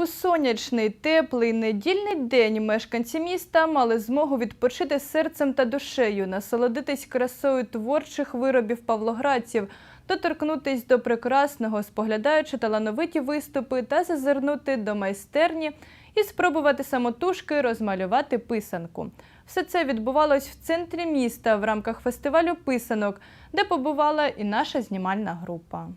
У сонячний, теплий недільний день мешканці міста мали змогу відпочити серцем та душею, насолодитись красою творчих виробів павлоградців, доторкнутись до прекрасного, споглядаючи талановиті виступи та зазирнути до майстерні і спробувати самотужки розмалювати писанку. Все це відбувалось в центрі міста в рамках фестивалю писанок, де побувала і наша знімальна група.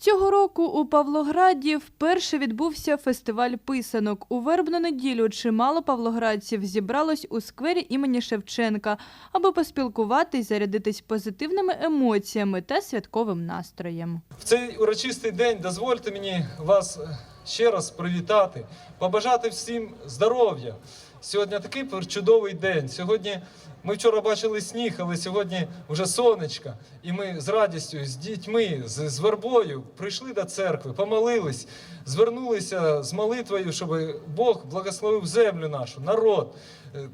Цього року у Павлограді вперше відбувся фестиваль писанок. У вербну неділю чимало павлоградців зібралось у сквері імені Шевченка, аби поспілкуватись, зарядитись позитивними емоціями та святковим настроєм. В цей урочистий день дозвольте мені вас е, ще раз привітати, побажати всім здоров'я. Сьогодні такий чудовий день. Сьогодні ми вчора бачили сніг, але сьогодні вже сонечко. І ми з радістю, з дітьми, з, з вербою прийшли до церкви, помолились, звернулися з молитвою, щоб Бог благословив землю нашу, народ. е,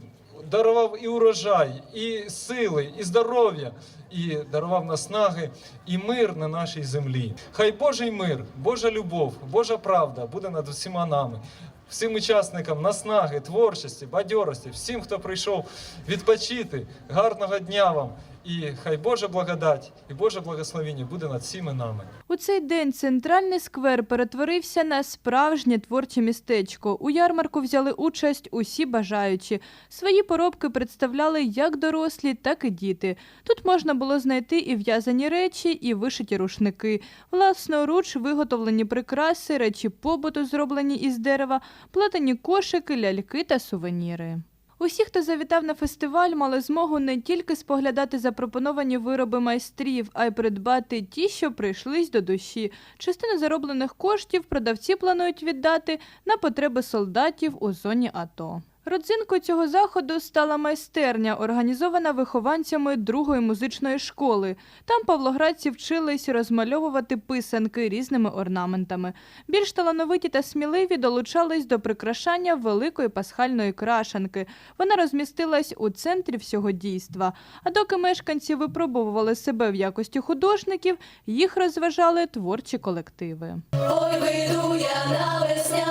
Дарував і урожай, і сили, і здоров'я, і дарував наснаги, і мир на нашій землі. Хай Божий мир, Божа любов, Божа правда буде над усіма нами, всім учасникам наснаги, творчості, бадьорості, всім, хто прийшов відпочити. Гарного дня вам! І хай Божа благодать і Боже благословення буде над всіми нами. У цей день центральний сквер перетворився на справжнє творче містечко. У ярмарку взяли участь усі бажаючі. Свої поробки представляли як дорослі, так і діти. Тут можна було знайти і в'язані речі, і вишиті рушники, власноруч виготовлені прикраси, речі побуту, зроблені із дерева, плетені кошики, ляльки та сувеніри. Усі, хто завітав на фестиваль, мали змогу не тільки споглядати запропоновані вироби майстрів, а й придбати ті, що прийшлись до душі. Частину зароблених коштів продавці планують віддати на потреби солдатів у зоні АТО. Родзинкою цього заходу стала майстерня, організована вихованцями другої музичної школи. Там павлоградці вчились розмальовувати писанки різними орнаментами. Більш талановиті та сміливі долучались до прикрашання великої пасхальної крашанки. Вона розмістилась у центрі всього дійства. А доки мешканці випробовували себе в якості художників, їх розважали творчі колективи. Ой, вийду я на веснянку,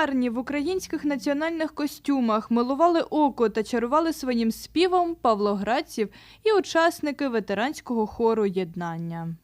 Гарні в українських національних костюмах милували око та чарували своїм співом павлоградців і учасники ветеранського хору єднання.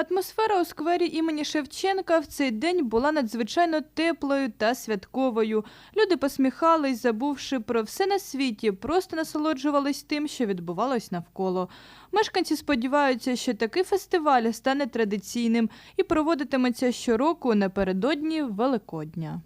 Атмосфера у сквері імені Шевченка в цей день була надзвичайно теплою та святковою. Люди посміхались, забувши про все на світі, просто насолоджувались тим, що відбувалось навколо. Мешканці сподіваються, що такий фестиваль стане традиційним і проводитиметься щороку напередодні Великодня.